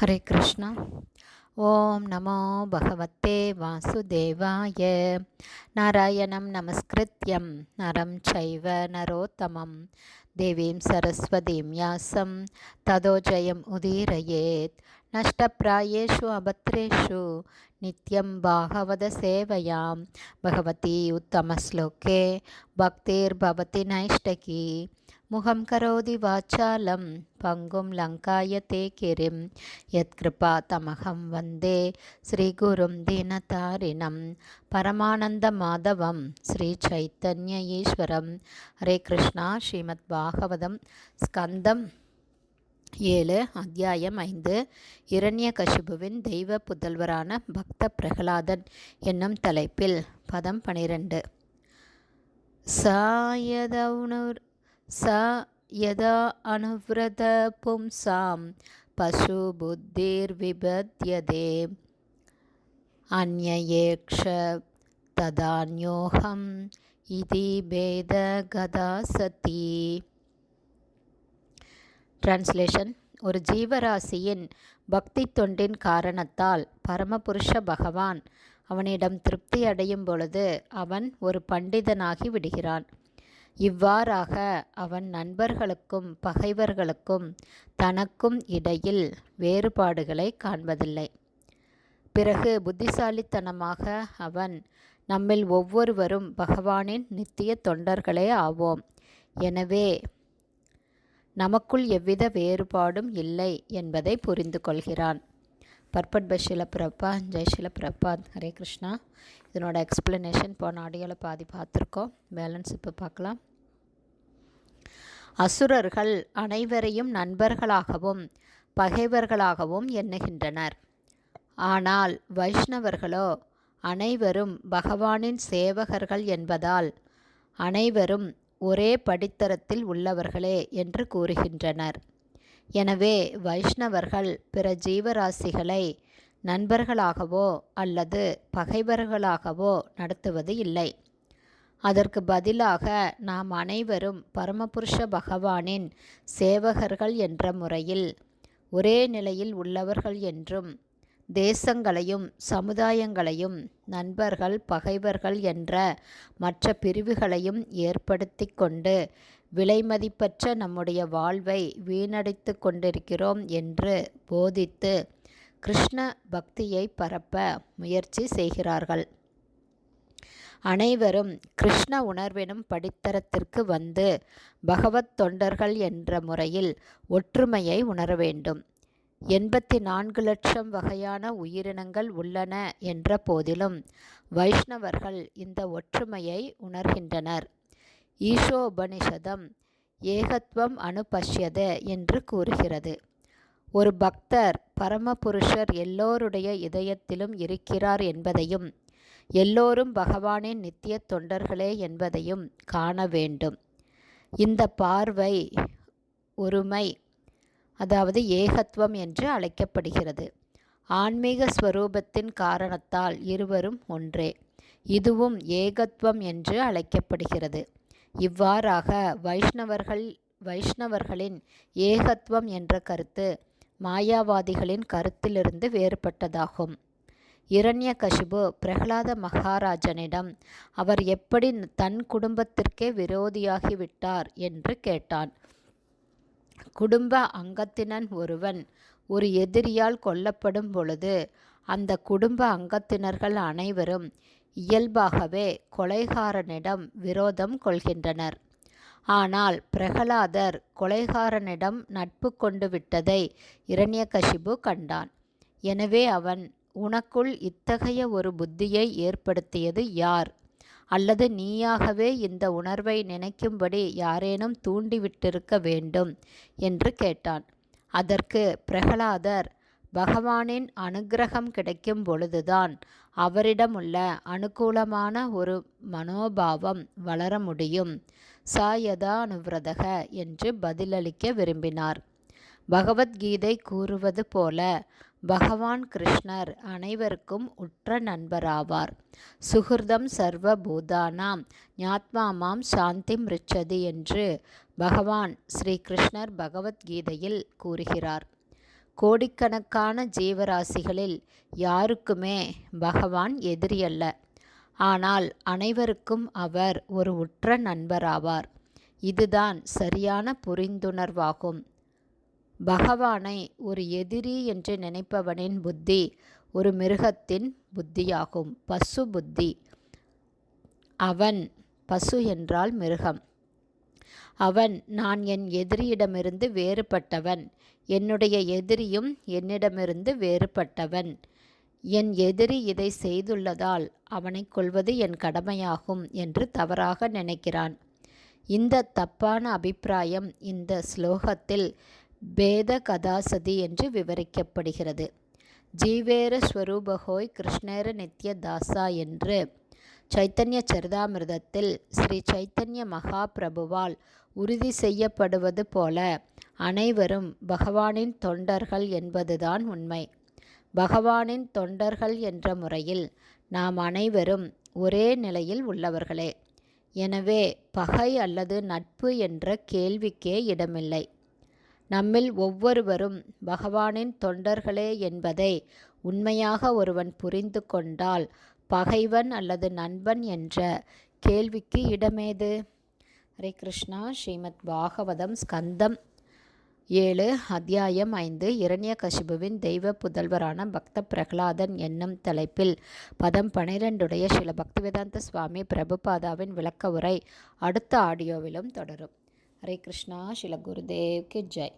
ஹரே கிருஷ்ணா. ஓம் நமோ பகவத்தே வாசுதேவாய. நாராயணம் நமஸ்கிருத்யம் நரம் சைவ நரோத்தமம். தேவீம் சரஸ்வதீம் யாசம் ததோ ஜெயம் உதீரயேத் நஷ்டப்பிராயேஷு அபத்ரேஷு நித்யம் பாகவத சேவையாம் பகவதி உத்தமஸ்லோகே பக்திர்பவதி நைஷ்டகி முகம் கரோதி வாச்சாலம் பங்கும் லங்காய தே கிரிம் யத்கிருபா தமகம் வந்தே ஸ்ரீகுரும் தீனதாரிணம் பரமானந்த மாதவம் ஸ்ரீ சைத்தன்ய பாகவதம் ஸ்கந்தம் ஏழு அத்தியாயம் ஐந்து இரண்ய கசிபுவின் தெய்வ புதல்வரான பக்த பிரகலாதன் என்னும் தலைப்பில் பதம் பனிரெண்டு. சாயதவுனுர் சா யதா அனுவிரத பும்சாம் பசு புத்திர்விபத்யதே அந்நயேக்ஷ ததான்யோகம் இதி பேத கதா சதி. டிரான்ஸ்லேஷன் ஒரு ஜீவராசியின் பக்தி தொண்டின் காரணத்தால் பரமபுருஷ பகவான் அவனிடம் திருப்தி அடையும் பொழுது அவன் ஒரு பண்டிதனாகி விடுகிறான். இவ்வாறாக அவன் நண்பர்களுக்கும் பகைவர்களுக்கும் தனக்கும் இடையில் வேறுபாடுகளை காண்பதில்லை. பிறகு புத்திசாலித்தனமாக அவன் நம்மில் ஒவ்வொருவரும் பகவானின் நித்திய தொண்டர்களே ஆவோம். எனவே நமக்குள் எவ்வித வேறுபாடும் இல்லை என்பதை புரிந்து கொள்கிறான். பர்பட் பை பிரபா ஜெய் ஷில பிரபாத் ஹரே கிருஷ்ணா. இதனோட எக்ஸ்பிளனேஷன் போன ஆடியோவில் பாதி பார்த்துருக்கோம். பேலன்ஸ் இப்போ பார்க்கலாம். அசுரர்கள் அனைவரையும் நண்பர்களாகவும் பகைவர்களாகவும் எண்ணுகின்றனர். ஆனால் வைஷ்ணவர்களோ அனைவரும் பகவானின் சேவகர்கள் என்பதால் அனைவரும் ஒரே படித்தரத்தில் உள்ளவர்களே என்று கூறுகின்றனர். எனவே வைஷ்ணவர்கள் பிற ஜீவராசிகளை நண்பர்களாகவோ அல்லது பகைவர்களாகவோ நடத்துவது இல்லை. அதற்கு பதிலாக நாம் அனைவரும் பரமபுருஷ பகவானின் சேவகர்கள் என்ற முறையில் ஒரே நிலையில் உள்ளவர்கள் என்றும் தேசங்களையும் சமுதாயங்களையும் நண்பர்கள் பகைவர்கள் என்ற மற்ற பிரிவுகளையும் ஏற்படுத்தி கொண்டு விலைமதிப்பற்ற நம்முடைய வாழ்வை வீணடித்து கொண்டிருக்கிறோம் என்று போதித்து கிருஷ்ண பக்தியை பரப்ப முயற்சி செய்கிறார்கள். அனைவரும் கிருஷ்ண உணர்வெனும் படித்தரத்திற்கு வந்து பகவத் தொண்டர்கள் என்ற முறையில் ஒற்றுமையை உணர வேண்டும். எண்பத்தி நான்கு லட்சம் வகையான உயிரினங்கள் உள்ளன என்ற போதிலும் வைஷ்ணவர்கள் இந்த ஒற்றுமையை உணர்கின்றனர். ஈஷோபனிஷதம் ஏகத்வம் அனுபஷ்யத என்று கூறுகிறது. ஒரு பக்தர் பரமபுருஷர் எல்லோருடைய இதயத்திலும் இருக்கிறார் என்பதையும் எல்லோரும் பகவானின் நித்திய தொண்டர்களே என்பதையும் காண வேண்டும். இந்த பார்வை ஒருமை அதாவது ஏகத்துவம் என்று அழைக்கப்படுகிறது. ஆன்மீக ஸ்வரூபத்தின் காரணத்தால் இருவரும் ஒன்றே. இதுவும் ஏகத்துவம் என்று அழைக்கப்படுகிறது. இவ்வாறாக வைஷ்ணவர்கள் வைஷ்ணவர்களின் ஏகத்துவம் என்ற கருத்து மாயாவாதிகளின் கருத்திலிருந்து வேறுபட்டதாகும். இரண்ய கசிபு பிரகலாத மகாராஜனிடம் அவர் எப்படி தன் குடும்பத்திற்கே விரோதியாகிவிட்டார்? என்று கேட்டான். குடும்ப அங்கத்தினன் ஒருவன் ஒரு எதிரியால் கொல்லப்படும் பொழுது அந்த குடும்ப அங்கத்தினர்கள் அனைவரும் இயல்பாகவே கொலைகாரனிடம் விரோதம் கொள்கின்றனர். ஆனால் பிரகலாதர் கொலைகாரனிடம் நட்பு கொண்டு விட்டதை இரண்யகசிபு கண்டான். எனவே அவன் உனக்குள் இத்தகைய ஒரு புத்தியை ஏற்படுத்தியது யார்? அல்லது நீயாகவே இந்த உணர்வை நினைக்கும்படி யாரேனும் தூண்டிவிட்டிருக்க வேண்டும் என்று கேட்டான். அதற்கு பிரகலாதர் பகவானின் அனுகிரகம் கிடைக்கும் பொழுதுதான் அவரிடமுள்ள அனுகூலமான ஒரு மனோபாவம் வளர முடியும். சாயதானுவிரதக என்று பதிலளிக்க விரும்பினார். பகவத்கீதை கூறுவது போல பகவான் கிருஷ்ணர் அனைவருக்கும் உற்ற நண்பராவார். சுகிருதம் சர்வ பூதானாம் ஞாத்மாமாம் சாந்தி ரிச்சது என்று பகவான் ஸ்ரீ கிருஷ்ணர் பகவத்கீதையில் கூறுகிறார். கோடிக்கணக்கான ஜீவராசிகளில் யாருக்குமே பகவான் எதிரியல்ல ஆனால் அனைவருக்கும் அவர் ஒரு உற்ற நண்பராவார். இதுதான் சரியான புரிந்துணர்வாகும். பகவானை ஒரு எதிரி என்று நினைப்பவனின் புத்தி ஒரு மிருகத்தின் புத்தியாகும். பசு புத்தி. அவன் பசு என்றால் மிருகம். அவன் நான் என் எதிரியிடமிருந்து வேறுபட்டவன். என்னுடைய எதிரியும் என்னிடமிருந்து வேறுபட்டவன். என் எதிரி இதை செய்துள்ளதால் அவனை கொள்வது என் கடமையாகும் என்று தவறாக நினைக்கிறான். இந்த தப்பான அபிப்பிராயம் இந்த ஸ்லோகத்தில் பேத கதாசதி என்று விவரிக்கப்படுகிறது. ஜீவேர ஸ்வரூபகோய் கிருஷ்ணேர நித்ய தாசா என்று சைத்தன்ய சரிதாமிர்தத்தில் ஸ்ரீ சைத்தன்ய மகாபிரபுவால் உறுதி செய்யப்படுவது போல அனைவரும் பகவானின் தொண்டர்கள் என்பதுதான் உண்மை. பகவானின் தொண்டர்கள் என்ற முறையில் நாம் அனைவரும் ஒரே நிலையில் உள்ளவர்களே. எனவே பகை அல்லது நட்பு என்ற கேள்விக்கே இடமில்லை. நம்மில் ஒவ்வொருவரும் பகவானின் தொண்டர்களே என்பதை உண்மையாக ஒருவன் புரிந்து கொண்டால் பகைவன் அல்லது நண்பன் என்ற கேள்விக்கு இடமேது? ஹரே கிருஷ்ணா. ஸ்ரீமத் பாகவதம் ஸ்கந்தம் ஏழு அத்தியாயம் ஐந்து இரண்யகசிபுவின் தெய்வ புதல்வரான பக்த பிரகலாதன் என்னும் தலைப்பில் பதம் பனிரெண்டுடைய சில பக்திவேதாந்த சுவாமி பிரபுபாதாவின் விளக்க உரை அடுத்த ஆடியோவிலும் தொடரும். ஹரே கிருஷ்ணா ஸ்ரீல குருதேவ்க்கு ஜெய்.